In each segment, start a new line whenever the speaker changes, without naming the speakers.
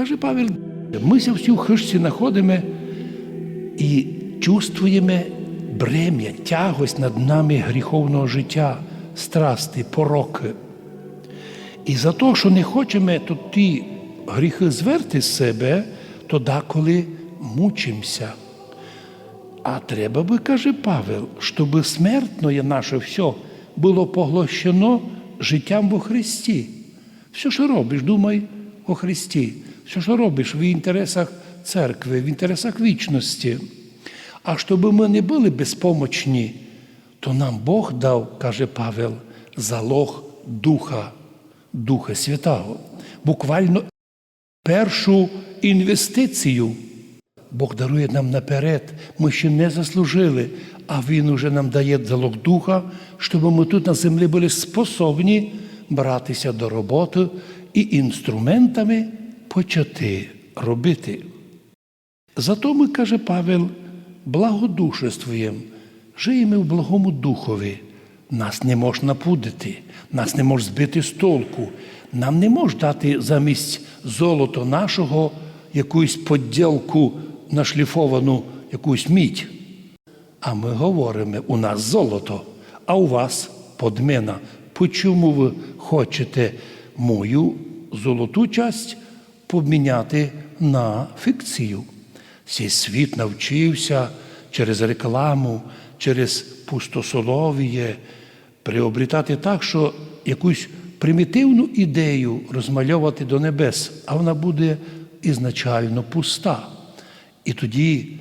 Каже Павел, ми ся всі в хижці знаходимо і чувствуємо брем'я, тягость над нами гріховного життя, страсти, пороки. І за те, що не хочемо тут ті гріхи зверти з себе, то деколи мучимося. А треба би, каже Павел, щоб смертное наше все було поглощено життям во Христі. Все, що робиш, думай о Христі. Що робиш в інтересах церкви, в інтересах вічності. А щоб ми не були безпомочні, то нам Бог дав, каже Павел, залог Духа, Духа Святого. Буквально першу інвестицію. Бог дарує нам наперед, ми ще не заслужили, а Він уже нам дає залог духа, щоб ми тут на землі були способні братися до роботи і інструментами почати робити. Зато ми, каже Павел, благодушествуємо, живемо в благому духові. Нас не можна напудити, нас не може збити з толку, нам не може дати замість золота нашого якусь поділку нашліфовану якусь мідь. А ми говоримо, у нас золото, а у вас подмена. Почому ви хочете мою золоту часть поміняти на фікцію? Цей світ навчився через рекламу, через пустосоловіє приобрітати так, що якусь примітивну ідею розмальовувати до небес, а вона буде ізначально пуста. І тоді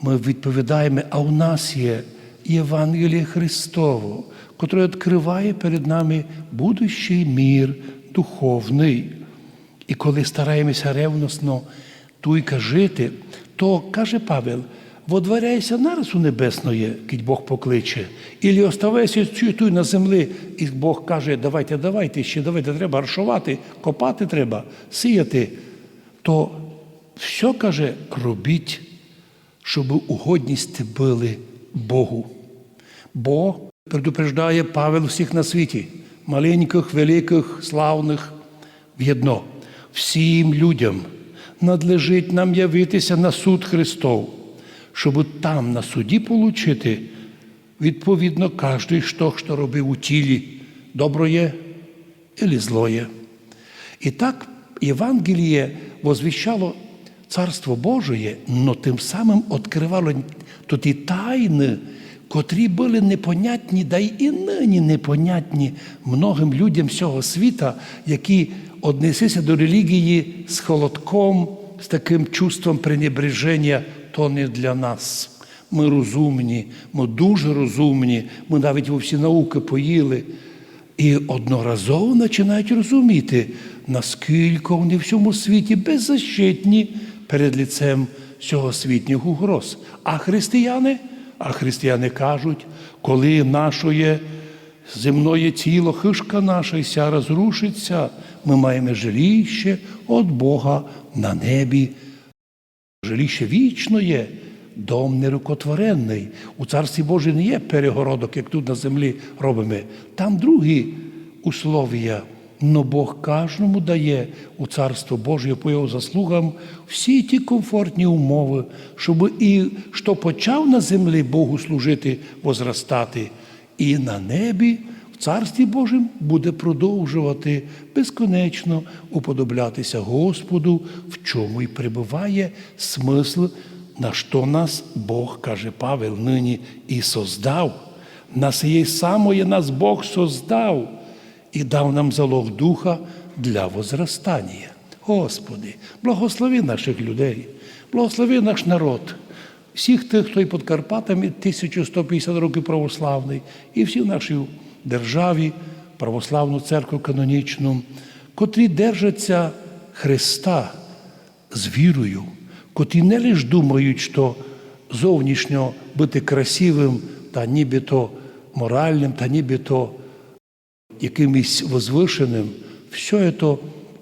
ми відповідаємо, а у нас є Євангеліє Христово, котре відкриває перед нами будущий мір духовний. І коли стараємося ревносно туйка жити, то каже Павел, водворяйся нараз у небесноє, кить Бог покличе, і оставайся туй на землі, і Бог каже, давайте, давайте, ще давайте, треба аршувати, копати треба, сіяти. То все каже, робіть, щоб угодність були Богу. Бо предупреждає Павел всіх на світі, маленьких, великих, славних, в єдно. Всім людям надлежить нам явитися на суд Христов, щоб там на суді получити відповідно кожний, що, що робив у тілі, доброє і злоє. І так Євангеліє возвіщало Царство Божие, но тим самим відкривало ті тайни, котрі були непонятні, да й і нині непонятні многим людям всього світа, які однеслися до релігії з холодком, з таким чувством пренебреження, то не для нас. Ми розумні, ми дуже розумні, ми навіть у всі науки поїли. І одноразово починають розуміти, наскільки вони в всьому світі беззащитні перед лицем цього світніх угроз. А християни, а християни кажуть, коли наше земне тіло, хишка наша ся розрушиться, ми маємо жиліще від Бога на небі. Жиліще вічно є, дом нерукотворений. У Царстві Божій не є перегородок, як тут на землі робимо. Там другі условія. Но Бог кожному дає у Царство Боже по його заслугам всі ті комфортні умови, щоб і що почав на землі Богу служити, возростати, і на небі в Царстві Божому буде продовжувати безконечно уподоблятися Господу, в чому й перебуває смисл, на що нас Бог, каже Павел, нині і создав. На сієї самої нас Бог создав і дав нам залог духа для возростання. Господи, благослови наших людей, благослови наш народ, всіх тих, хто і під Карпатами 1150 років православний, і всі в нашій державі, православну церкву канонічну, котрі держаться Христа з вірою, котрі не лише думають, що зовнішньо бути красивим та нібито моральним, та нібито якимось возвишеним, все це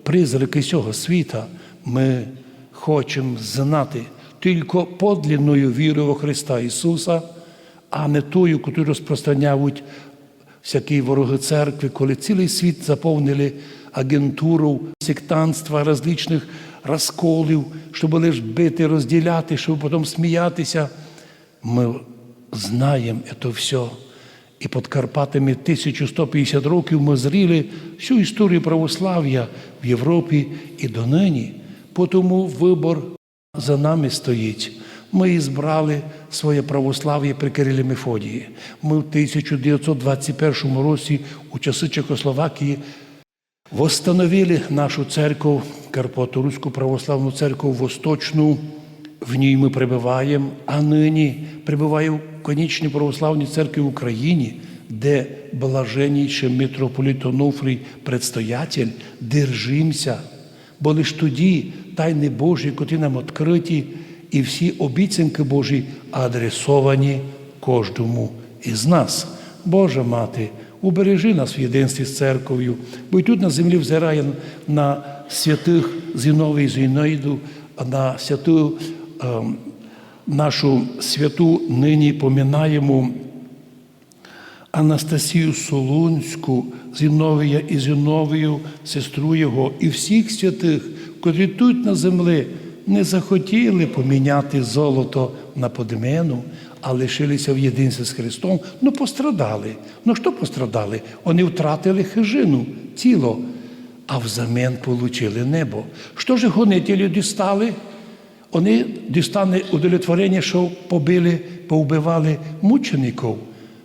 призраки цього світа. Ми хочемо знати тільки подлинною вірою во Христа Ісуса, а не тою, яку розпространяють всякі вороги церкви, коли цілий світ заповнили агентуру сектанства, различних розколів, щоб лиш бити, розділяти, щоб потім сміятися. Ми знаємо це все. І під Карпатами 1150 років ми зріли всю історію православ'я в Європі і донині. Тому вибор за нами стоїть. Ми збрали своє православ'я при Кирилі Мефодії. Ми в 1921 році у часи Чехословакії восстановили нашу церкву, Карпато-Руську православну церкву Восточну. В ній ми перебуваємо, а нині перебуває в конічній православній церкві в Україні, де блаженніший митрополит Онуфрій предстоятель, держимося, бо лиш тоді тайни Божі, котрі нам відкриті, і всі обіцянки Божі адресовані кожному із нас. Божа мати, убережи нас в єдинстві з церков'ю, бо й тут на землі взирає на святих Зіновий Зіноїду, на святу ем, нашу святу нині поминаємо Анастасію Солунську, Зіновія і Зіновію, сестру його, і всіх святих, котрі тут на землі не захотіли поміняти золото на подмену, а лишилися в єдинстві з Христом, ну пострадали. Ну що пострадали? Вони втратили хижину, тіло, а взамін получили небо. Що ж гонителі дістали? Вони дістане удовлетворення, що побили, повбивали мучеників,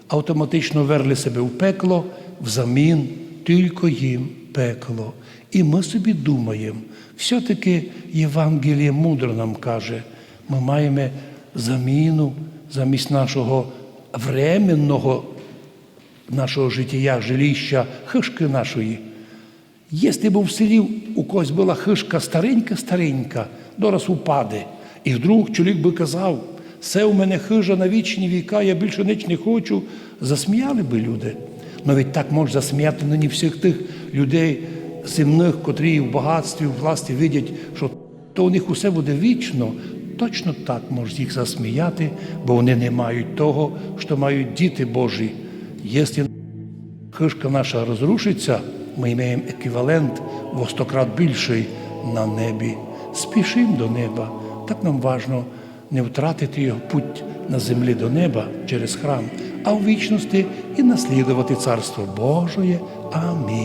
автоматично верли себе в пекло, взамін тільки їм пекло. І ми собі думаємо, все-таки Євангеліє мудро нам каже, ми маємо заміну замість нашого временного нашого життя, жилища, хишки нашої. Якщо б в селі у когось була хишка старенька-старенька, дораз упаде. І вдруг чоловік би казав, це у мене хижа на вічні віка, я більше ніч не хочу. Засміяли би люди. Но ведь так може засміяти нині всіх тих людей земних, котрі в багатстві, в власті видять, що то у них усе буде вічно. Точно так може їх засміяти, бо вони не мають того, що мають діти Божі. Якщо хишка наша розрушиться, ми маємо еквівалент во стократ більший на небі. Спішимо до неба. Так нам важно не втратити його путь на землі до неба через храм, а в вічності і наслідувати Царство Божоє. Амінь.